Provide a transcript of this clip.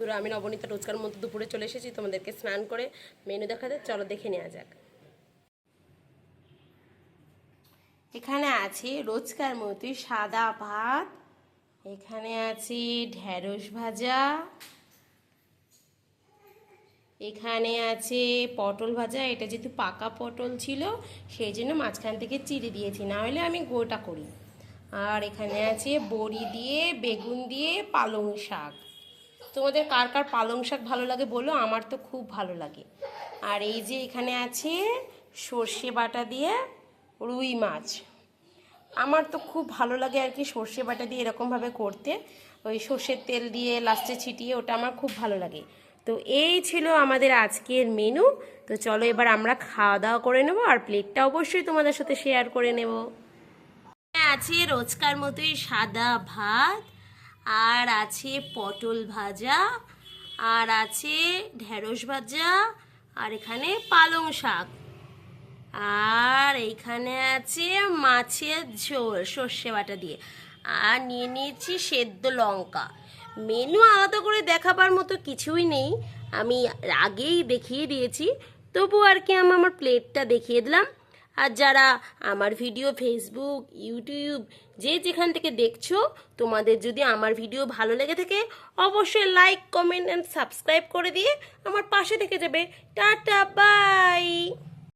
আমি নবনীতা রোজকার মতো দুপুরে চলে এসেছি, তোমাদেরকে স্নান করে মেনু দেখাতে, চলো দেখে নেওয়া যাক। এখানে আছে রোজকার মতোই সাদা ভাত, এখানে আছে ঢ্যাঁড়স ভাজা, এখানে আছে পটল ভাজা, এটা যেহেতু পাকা পটল ছিল, সেই জন্য মাঝখান থেকে চিড়ে দিয়েছি, না হলে আমি গোটা করি। আর এখানে আছে বড়ি দিয়ে, বেগুন দিয়ে, পালং শাক। তোমাদের কার কার পালং শাক ভালো লাগে বলো? আমার তো খুব ভালো লাগে। আর এই যে এখানে আছে সর্ষে বাটা দিয়ে রুই মাছ। আমার তো খুব ভালো লাগে আর কি সর্ষে বাটা দিয়ে এরকমভাবে করতে। ওই সর্ষের তেল দিয়ে লাস্টে ছিটিয়ে ওটা আমার খুব ভালো লাগে। তো এই ছিল আমাদের আজকের মেনু। তো চলো এবার আমরা খাওয়া দাওয়া করে নেব আর প্লেটটা অবশ্যই তোমাদের সাথে শেয়ার করে নেব। আছে রোজকার মতোই সাদা ভাত আর আছে পটল ভাজা, আর আছে ঢেঁড়স ভাজা, আর এখানে পালং শাক। আর এইখানে আছে মাছের ঝোল সর্ষে বাটা দিয়ে। আর নিয়ে নিয়েছি সেদ্ধ লঙ্কা। মেনু আলাদা করে দেখাবার মতো কিছুই নেই। আমি আগেই দেখিয়ে দিয়েছি। তবু আর কি আমি আমার প্লেটটা দেখিয়ে দিলাম। আর যারা আমার ভিডিও ফেসবুক ইউটিউব যে যেখান থেকে দেখছ, তোমাদের যদি আমার ভিডিও ভালো লেগে থাকে, অবশ্যই লাইক কমেন্ট অ্যান্ড সাবস্ক্রাইব করে দিয়ে আমার পাশে থেকে যাবে। Tata bye